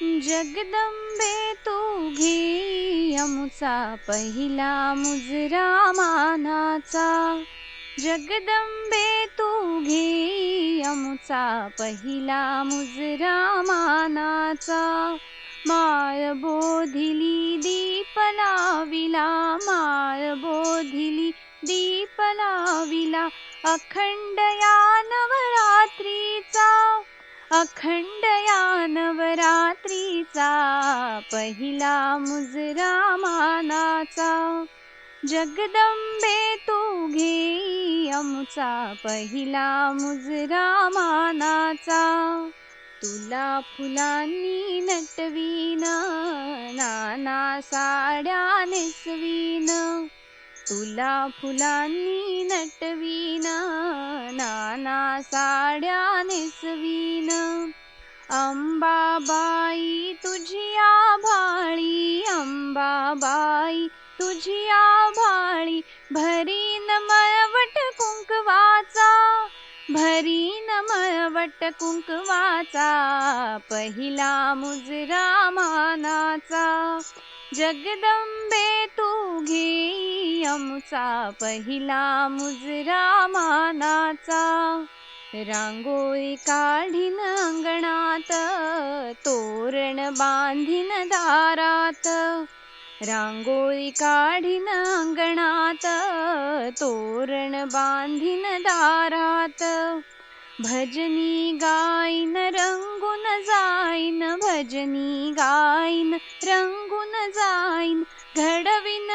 जगदंबे तू घे अमुचा पहिला मुजरा मानाचा जगदंबे तू घे अमुचा पहिला मुजरा मानाचा माळ बोधिली दीप लाविला माळ बोधिली दीप लाविला अखंड या नवरात्रीचा. अखंड या नवरात्रीचा पहिला मुजरा मानाचा. जगदंबे तू घे अमुचा पहिला मुजरा मानाचा. तुला फुलांनी नटवीन नाना साड्या नेसवीन. तुला फुलांनी नटवीन नाना साड्या नेसवीन. अंबाबाई तुझी आभाळी अंबाबाई तुझी आभाळी. भरीन मळवट कुंकवाचा भरीन मळवट कुंकवाचा पहिला मुजरा मानाचा. जगदंबे तू घे अमुचा पहिला मुजरा मानाचा रांगोळी काढीन अंगणात तोरण बांधीन दारात. रांगोळी काढीन अंगणात तोरण बांधीन दारात. भजनी गाईन रंगून जाईन. भजनी गाईन रंगून जाईन. घडविन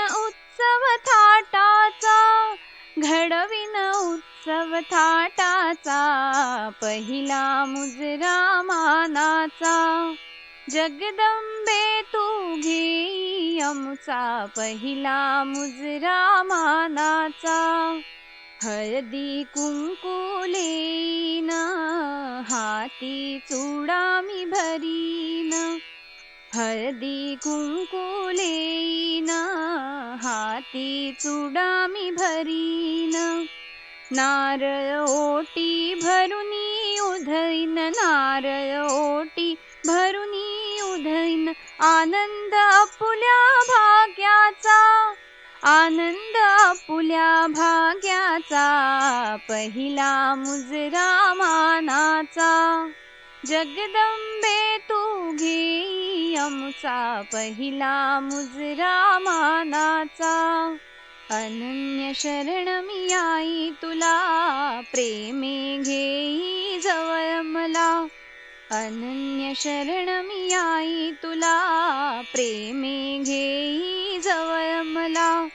पहिला मुजरा मानाचा जगदंबे तू घे अमुचा। पहिला मुजरा मानाचा हळदी कुंकुलेन हाती चुडामी भरीन। हळदी कुंकुलेन हाती चुडामी भरीन। नारळ ओटी भरुनी उधैन नारळ ओटी भरुनी उधैन आनंद आपुल्या भाग्याचा आनंद आपुल्या भाग्याचा पहिला मुजरा मानाचा. जगदंबे तू घे अमुचा पहिला मुजरा मानाचा. अनन्य शरण मी आई तुला प्रेमे अनन्य शरण मी आई तुला प्रेमे घेई जवळ मला.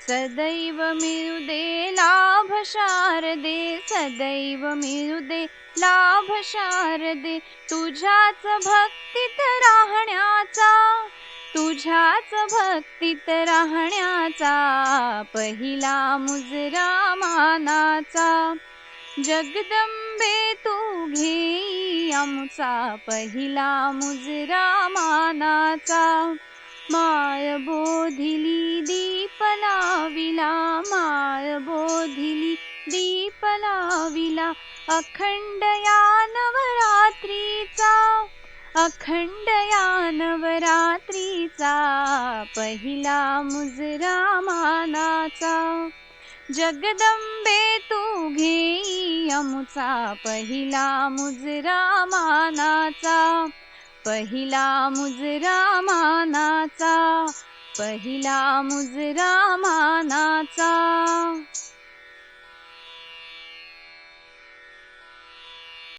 सदैव मिळू दे लाभ शारदे सदैव मिळू दे लाभ शारदे. तुझ्याच भक्तीत राहण्याचा तुझ्याच भक्तीत राहण्याचा पहिला मुजरा मानाचा. जगदंबे तू घे आमचा पहिला मुजरा मानाचा. माळ बोधिली दीप लाविला माळ बोधिली दीप लाविला अखंड या नवरात्रीचा अखंड या नवरात्रीचा पहिला मुजरा मानाचा. जगदंबे तू घे अमुचा पहिला मुजरा मानाचा. पहिला मुजरा मानाचा पहिला मुजरा मानाचा.